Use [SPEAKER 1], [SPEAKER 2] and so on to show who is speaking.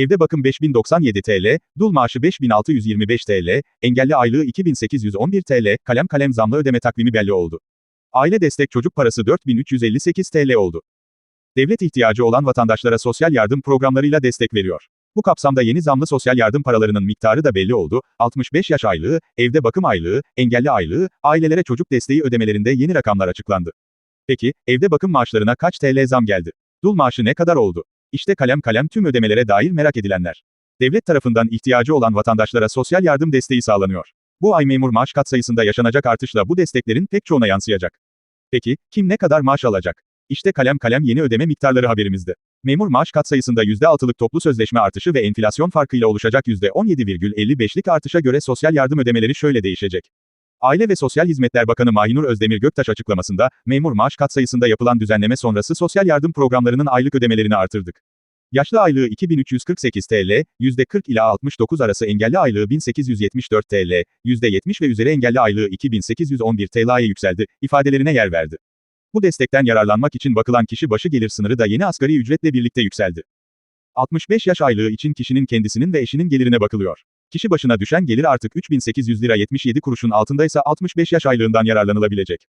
[SPEAKER 1] Evde bakım 5097 TL, dul maaşı 5625 TL, engelli aylığı 2811 TL, kalem kalem zamlı ödeme takvimi belli oldu. Aile destek çocuk parası 4358 TL oldu. Devlet ihtiyacı olan vatandaşlara sosyal yardım programlarıyla destek veriyor. Bu kapsamda yeni zamlı sosyal yardım paralarının miktarı da belli oldu. 65 yaş aylığı, evde bakım aylığı, engelli aylığı, ailelere çocuk desteği ödemelerinde yeni rakamlar açıklandı. Peki, evde bakım maaşlarına kaç TL zam geldi? Dul maaşı ne kadar oldu? İşte kalem kalem tüm ödemelere dair merak edilenler. Devlet tarafından ihtiyacı olan vatandaşlara sosyal yardım desteği sağlanıyor. Bu ay memur maaş katsayısında yaşanacak artışla bu desteklerin pek çoğuna yansıyacak. Peki, kim ne kadar maaş alacak? İşte kalem kalem yeni ödeme miktarları haberimizde. Memur maaş katsayısında %6'lık toplu sözleşme artışı ve enflasyon farkıyla oluşacak %17,55'lik artışa göre sosyal yardım ödemeleri şöyle değişecek. Aile ve Sosyal Hizmetler Bakanı Mahinur Özdemir Göktaş açıklamasında, memur maaş katsayısında yapılan düzenleme sonrası sosyal yardım programlarının aylık ödemelerini artırdık. Yaşlı aylığı 2348 TL, %40 ila 69 arası engelli aylığı 1874 TL, %70 ve üzeri engelli aylığı 2811 TL'ye yükseldi, ifadelerine yer verdi. Bu destekten yararlanmak için bakılan kişi başı gelir sınırı da yeni asgari ücretle birlikte yükseldi. 65 yaş aylığı için kişinin kendisinin ve eşinin gelirine bakılıyor. Kişi başına düşen gelir artık 3800 lira 77 kuruşun altındaysa 65 yaş aylığından yararlanılabilecek.